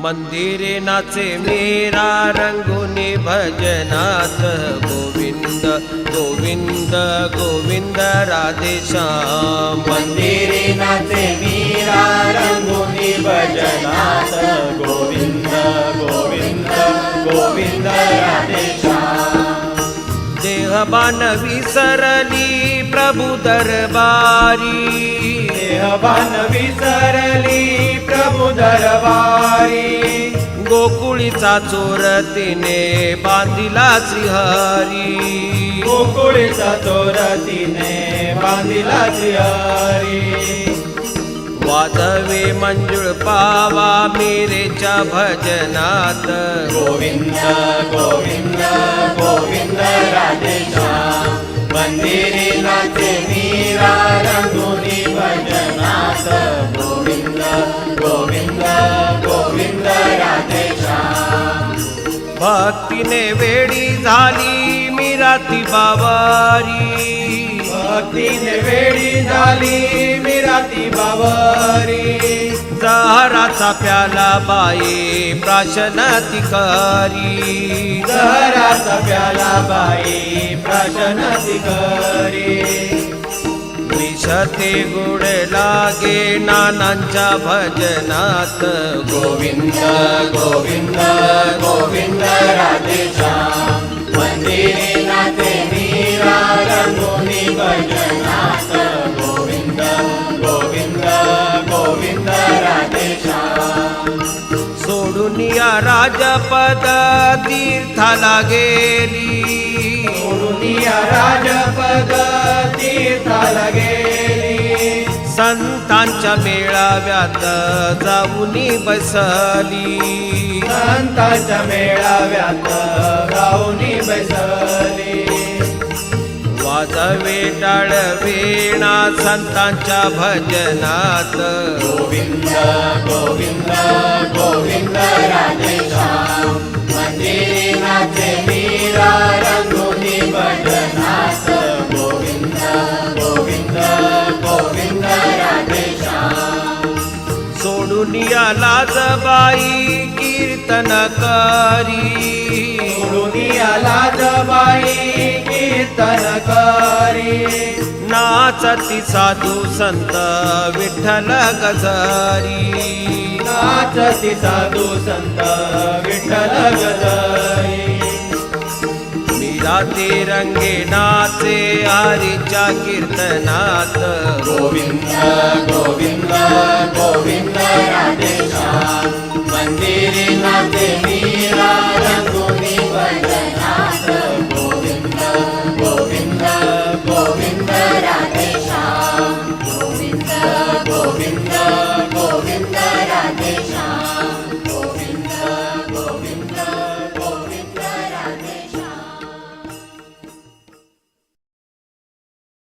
मंदिरे नाचे मेरा रंगुनी भजनात. गोविंद गोविंद गोविंद राधे श्याम. मंदिरे नाचे मीरा रंगोनी भजनात. गोविंद गोविंद गोविंद राधे श्याम. देहबान विसरली प्रभु दरबारी. देहबान विसरली प्रभु दरबारी. गोकुळीचा चोर तिने बांधिला श्रीहरी. गोकुळीचा चोरतीने बांधिला श्रीहरी. वाजवे मंजुळ पावा मेरेच्या भजनात. गोविंद गोविंद गोविंद राधे श्याम मंदिरे नाचे मीरा भक्तीने वेडी झाली मिराती बावारी. भक्तीने वेळी झाली मिराती बावरी. जहराचा प्याला बाई प्राशनाती करी. जहराचा प्याला बाई प्राशनाची विषते गुड लागे नानांच्या भजनात. गोविंद गोविंद गोविंद राधे श्याम मंदिरे नाचे मीरा रंगोनी भजनात. गोविंद गोविंद गोविंद सोडून या राजपद तीर्थाला गेली सोडुनिया राजपद संतांच्या मेळाव्यात जाऊनी बसली. संतांच्या मेळाव्यात गाऊनी बैसली. वाजवे टाळ वेणा संतांच्या भजनात. गोविंद गोविंद गोविंद राधे श्याम मंदिरे नाचे सोडून या लाजबाई कीर्तन करी सोडुनिया लाजबाई कीर्तन करी नाचती साधू संत विठ्ठल गजारी. नाचती साधू संत विठ्ठल गजाई मीराते रंगे नाचे हरीच्या कीर्तनात. गोविंद गोविंद